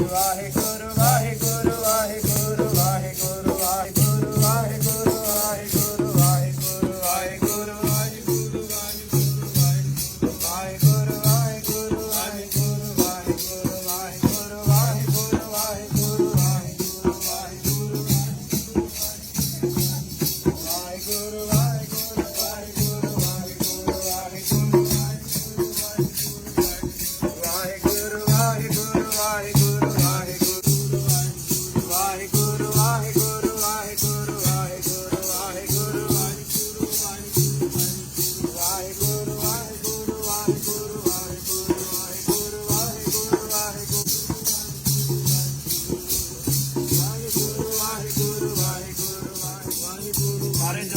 ਵਾਹਿਗੁਰੂ ਸਾਰੇ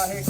आहे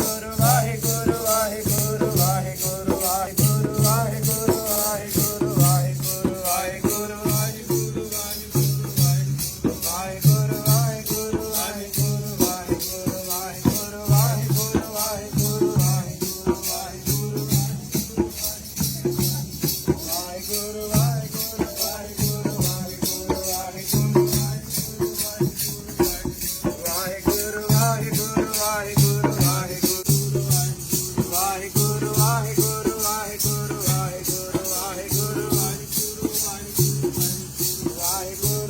I will.